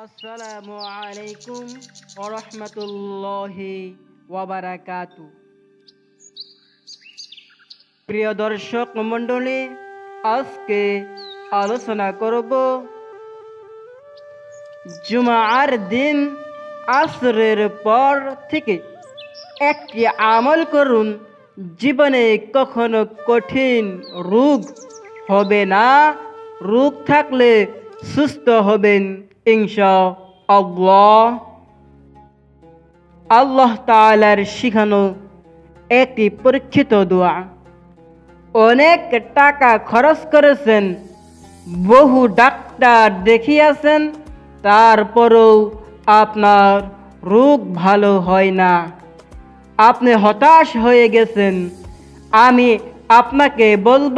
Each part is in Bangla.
আসসালামু আলাইকুম ওরহমতুল্লাহি ওয়াবারাকাতু প্রিয় দর্শক মণ্ডলী, আজকে আলোচনা করব জুমার দিন আসরের পর থেকে একটি আমল করুন, জীবনে কখনো কঠিন রোগ হবে না, রোগ থাকলে সুস্থ হবেন। ইনশা আল্লাহ। আল্লাহ তাআলার শিখানো একটি পরীক্ষিত দোয়া। অনেক টাকা খরচ করেছেন, বহু ডাক্তার দেখিয়েছেন, তারপরেও আপনার রোগ ভালো হয় না। আপনি হতাশ হয়ে গেছেন, আমি আপনাকে বলব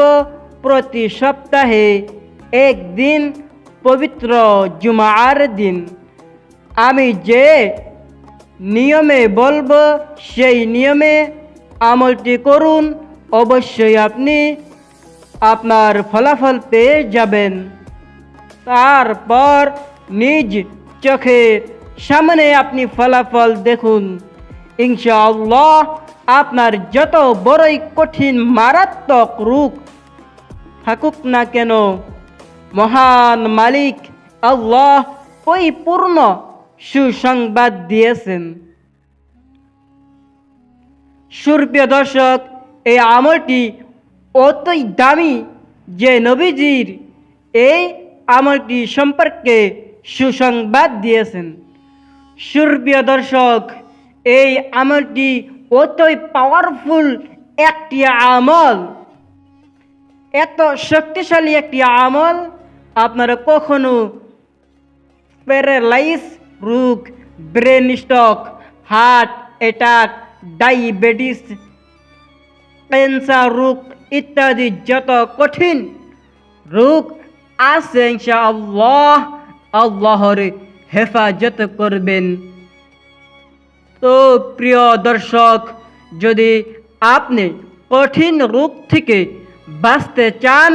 প্রতি সপ্তাহে একদিন পবিত্র জুমার দিন। আমি যে নিয়মে বলব, সেই নিয়মে আমলটি করুন। অবশ্যই আপনি আপনার ফলাফল পেয়ে যাবেন। তারপর নিজ চোখের সামনে আপনি ফলাফল দেখুন। ইনশাআল্লাহ আপনার যত বড়ই কঠিন মারাত্মক রূপ থাকুক না কেন মহান মালিক আল্লাহ পরিপূর্ণ সুসংবাদ দিয়েছেন। সুরপ্রিয় দর্শক, এই আমলটি অতই দামি যে নবীজির এই আমলটি সম্পর্কে সুসংবাদ দিয়েছেন। সুরপ্রিয় দর্শক, এই আমলটি অতই পাওয়ারফুল একটি আমল। এত শক্তিশালী একটি আমল আপনারা কখনো প্যারালাইস, রোগ, brain stroke, heart attack, diabetes, cancer রোগ ইত্যাদি যত কঠিন রোগ আছে ইনশাআল্লাহ আল্লাহর হেফাজত করবেন। তো প্রিয় দর্শক, যদি আপনি কঠিন রোগ থেকে বাঁচতে চান,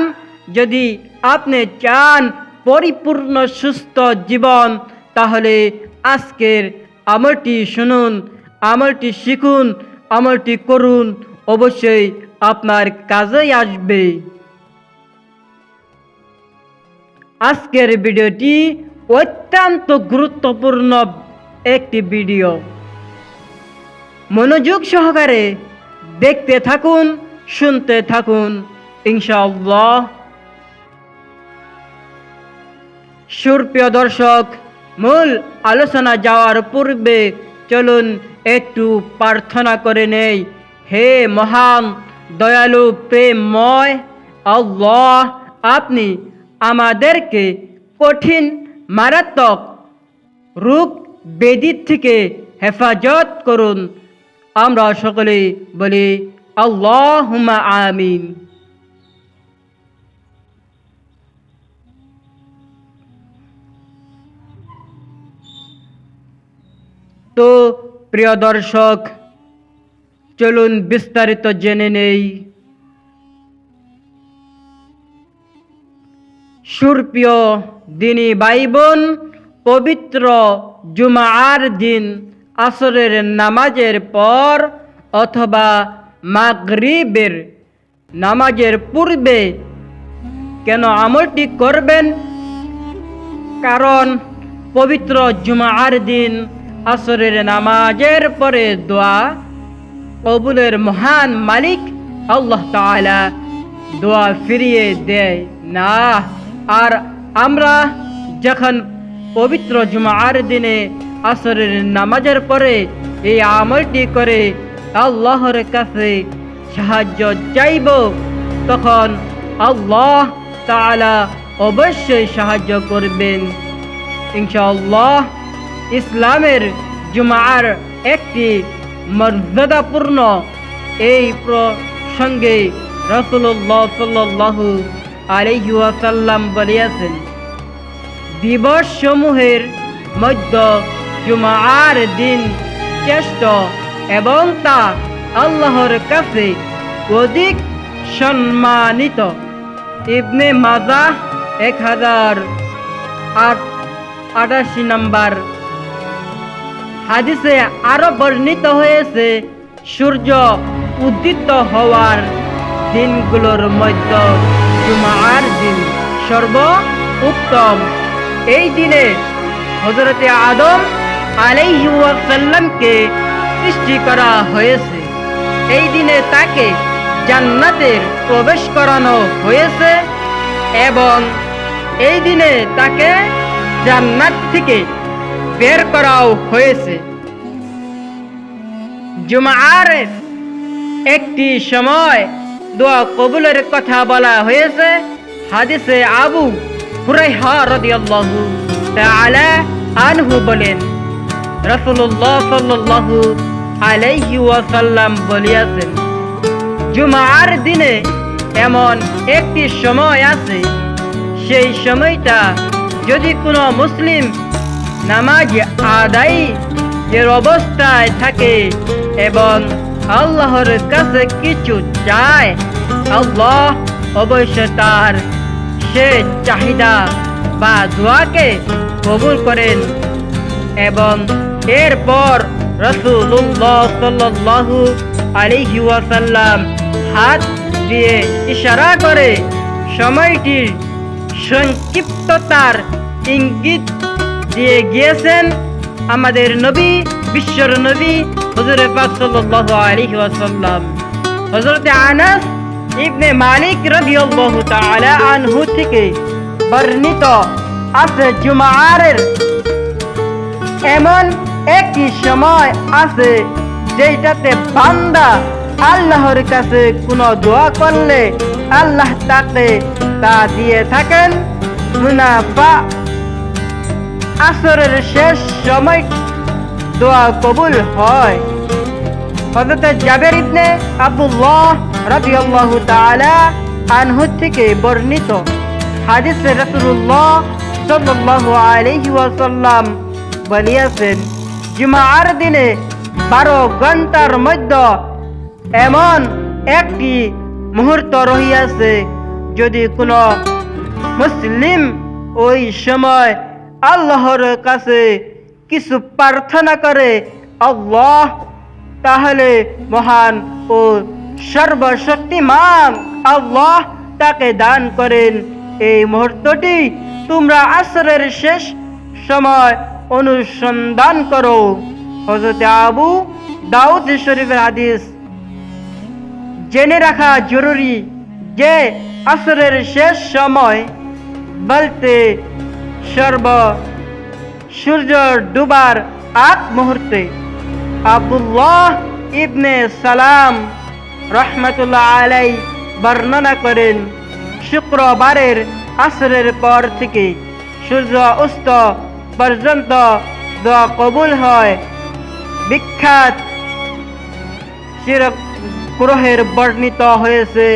যদি আপনি চান পরিপূর্ণ সুস্থ জীবন, তাহলে আজকের আমলটি শুনুন, আমলটি শিখুন, আমলটি করুন, অবশ্যই আপনার কাজেই আসবে। আজকের ভিডিওটি অত্যন্ত গুরুত্বপূর্ণ একটি ভিডিও। মনোযোগ সহকারে দেখতে থাকুন, শুনতে থাকুন, ইনশাআল্লাহ। সুরপ্রিয় দর্শক, মূল আলোচনা যাওয়ার পূর্বে চলুন একটু প্রার্থনা করে নেই। হে মহান, দয়ালু, প্রেমময় আল্লাহ, আপনি আমাদেরকে কঠিন, মারাত্মক রোগ বেদির থেকে হেফাজত করুন। আমরা সকলে বলি আল্লাহ আমিন। তো প্রিয় দর্শক, চলুন বিস্তারিত জেনে নেই। সুরপ্রিয় দিনী ভাই বোন পবিত্র জুমার দিন আসরের নামাজের পর অথবা মাগরিবের নামাজের পূর্বে কেন আমলটি করবেন? কারণ পবিত্র জুমার দিন আসরের নামাজের পরে দোয়া কবুলের মহান মালিক আল্লাহ তালা দোয়া ফিরিয়ে দেয়, না, আর আমরা যখন পবিত্র জুমার দিনে আসরের নামাজের পরে এই আমলটি করে আল্লাহর কাছে সাহায্য চাইব, তখন আল্লাহ তাআলা অবশ্যই সাহায্য করবেন। ইনশাআল্লাহ ইসলামের জুমার একটি মর্যাদাপূর্ণ এই প্রসঙ্গে রসুল্লাহ সাল্লাহু আলহি ওয়াসাল্লাম বলিয়াছেন দিবস সমূহের মধ্য জুমার দিন শ্রেষ্ঠ এবং তা আল্লাহর কাছে অধিক সম্মানিত। ইবনে মাজা এক হাজার আট, আটাশি নম্বর হাদিসে আরও বর্ণিত হয়েছে, সূর্য উদিত হওয়ার দিনগুলোর মধ্যে জুমার দিন। সর্ব উত্তম এই দিনে হজরতে আদম আলাইসাল্লামকে সৃষ্টি করা হয়েছে। এই দিনে তাকে জান্নাতের প্রবেশ করানো হয়েছে এবং এই দিনে তাকে জান্নাত থেকে বের করাও হয়েছে। জুমার একটি সময় দোয়া কবুলের কথা বলা হয়েছে। হাদিসে আবু হুরাইহা আনহু বলেন, রাসূলুল্লাহ সাল্লাল্লাহু আলাইহি ওয়াসাল্লাম বলিয়াছেন, জুমার দিনে এমন একটি সময় আছে, সেই সময়টা যদি কোনো মুসলিম নামাজ আদায় এর অবস্থায় থাকে এবং আল্লাহর কাছে কিছু চায়, আল্লাহ অবশ্য তার সে চাহিদা বা দোয়াকে কবুল করেন এবং এরপর রসুল্লাহ সাল্লাল্লাহু আলাইহি ওয়াসাল্লাম হাত দিয়ে ইশারা করে, সময়টির সংক্ষিপ্ততার ইঙ্গিত দিয়ে গিয়েছেন আমাদের নবী, বিশ্বর নবী হজরত পাক সাল্লাল্লাহু ওয়াসাল্লাম। হযরত আনাস ইবনে মালিক তাআলা আনহু থেকে বর্ণিত আছে জুমারের এমন একটি সময় আছে যেটাতে বান্দা আল্লাহর কাছে কোনো দোয়া করলে আল্লাহ তাকে তা দিয়ে থাকেন, মুনাফা আসরের শেষ সময় দোয়া কবুল হয়। হযরত জাবের ইবনে আব্দুল্লাহ রাদিয়াল্লাহু তাআলা আনহু থেকে বর্ণিত হাদিসে রাসূলুল্লাহ সাল্লাল্লাহু আলাইহি ওয়াসাল্লাম বলিয়াছেন জুমার দিনে বারো ঘণ্টার মধ্যে এমন একটি মুহূর্ত রহিয়াছে যদি কোনো মুসলিম ওই সময় আল্লাহর কাছে কিছু প্রার্থনা করে আল্লাহ, তাহলে মহান ও সর্বশক্তিমান আল্লাহ তাকে দান করেন। এই মুহূর্তটি তোমরা আসরের শেষ সময় অনুসন্ধান করো। হজরত আবু দাউদ শরীফের হাদিস। জেনে রাখা জরুরি যে আসরের শেষ সময় বলতে সর্ব সূর্য ডুবার আগ মুহূর্তে আব্দুল্লাহ ইবনে সালাম রহমতুল্লাহ আলাই বর্ণনা করেন, শুক্রবারের আসরের পর থেকে সূর্য অস্ত পর্যন্ত দোয়া কবুল হয়। বিখ্যাত গ্রহের বর্ণিত হয়েছে,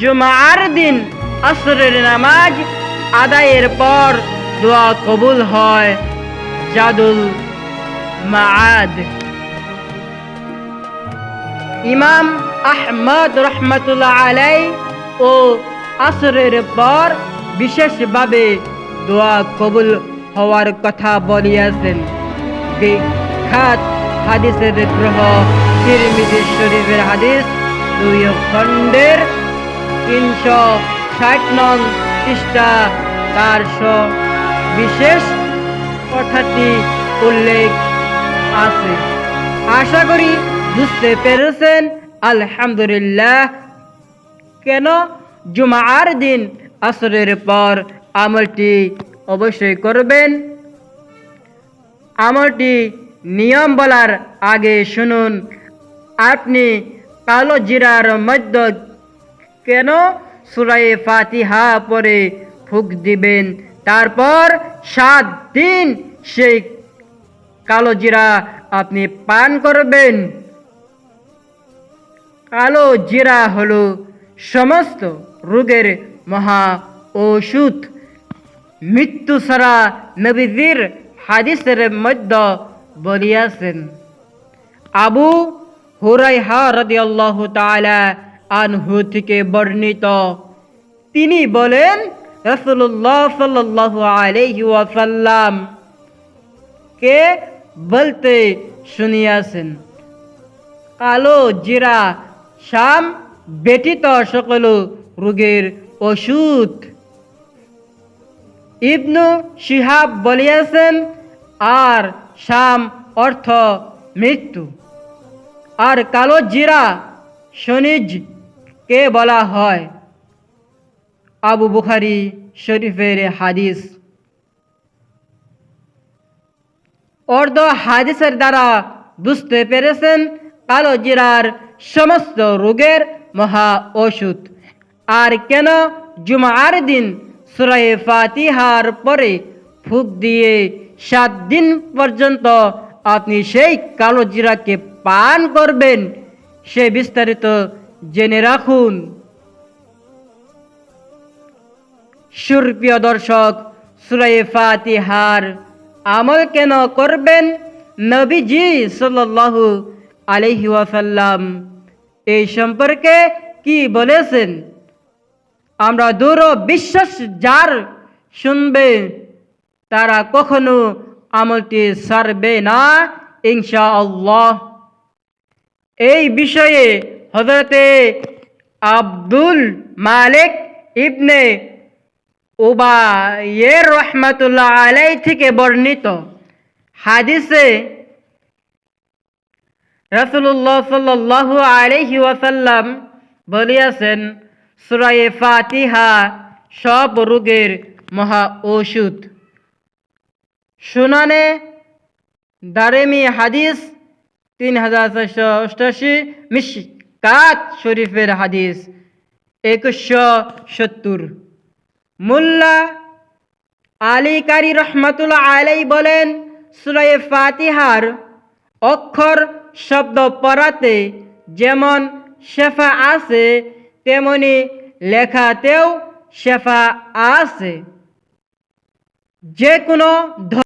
জুমার দিন আসরের নামাজ আদায়ের পর দোয়া কবুল হয় জাদুল মাআদ। ইমাম আহমদ রহমতুল্লাহ আলাই ও আসরের পর বিশেষভাবে দোয়া কবুল হওয়ার কথা বলিয়াছেন। বিখ্যাত হাদিসের গ্রহ তিরমিজি শরীফের হাদিস দুই খণ্ডের তিনশো ষাট নং পৃষ্ঠা চারশো বিশেষ কথাটি উল্লেখ আছে। আশা করি বুঝতে পেরেছেন। আলহামদুলিল্লাহ। কেন জুমার দিন আসরের পর আমলটি অবশ্যই করবেন? আমলটি নিয়ম বলার আগে শুনুন। আপনি কালো জিরার মধ্য কেন সুরাই ফাতিহা পরে ফুক দিবেন? তারপর সাত দিন সেই কালো জিরা আপনি পান করবেন। কালো জিরা হলো সমস্ত রোগের মহা ওষুধ। মৃত্যু ছাড়া নবীজির হাদিসের মধ্যে বলিয়াছেন। আবু হুরাইহা রাদিয়াল্লাহু তাআলা আনহু থেকে বর্ণিত। তিনি বলেন রসুল্লাহ সাল্লাহ কে বলতে শুনিয়াছেন? কালো, জিরা, শাম ব্যতীত সকল রোগের ওষুধ। ইবনু শিহাব বলিয়াছেন, আর শাম অর্থ মৃত্যু। আর কালো, জিরা শনিজ কে বলা হয়? আবু বুখারি শরীফের হাদিস অর্ধ হাদিসের দ্বারা বুঝতে পেরেছেন কালো জিরার সমস্ত রোগের মহা ওষুধ। আর কেন জুমার দিন সুরাই ফাতিহার পরে ফুক দিয়ে সাত দিন পর্যন্ত আপনি সেই কালো জিরাকে পান করবেন, সে বিস্তারিত জেনে রাখুন। সুরপ্রিয় দর্শক সুরাই ফাতিহার আমল কেন করবেন? নবীজি সাল্লাল্লাহু আলহি ওয়াসাল্লাম এই সম্পর্কে কি বলেছেন? আমরা দূর বিশ্বাস যার শুনবে, তারা কখনো আমলটি সারবে না ইনশা আল্লাহ এই বিষয়ে হজরতে আব্দুল মালিক ইবনে উবায়ের রহমাতুল্লাহ আলাই থেকে বর্ণিত হাদিসে রসুল্লাহ সাল্লাল্লাহু আলাইহি ওয়াসাল্লাম বলিয়াছেন, সুরায়ে ফাতিহা সব রোগের মহা ওষুধ। সুনানে দারেমি হাদিস তিন হাজার ছয়শো অষ্টাশি মিসকাত শরীফের হাদিস একুশশো সত্তর। মোল্লা আলী কারি আলাই বলেন, সুরায়ে ফাতিহার অক্ষর শব্দ পড়াতে যেমন শেফা আছে, তেমনি লেখাতেও শেফা আছে। যে কোনো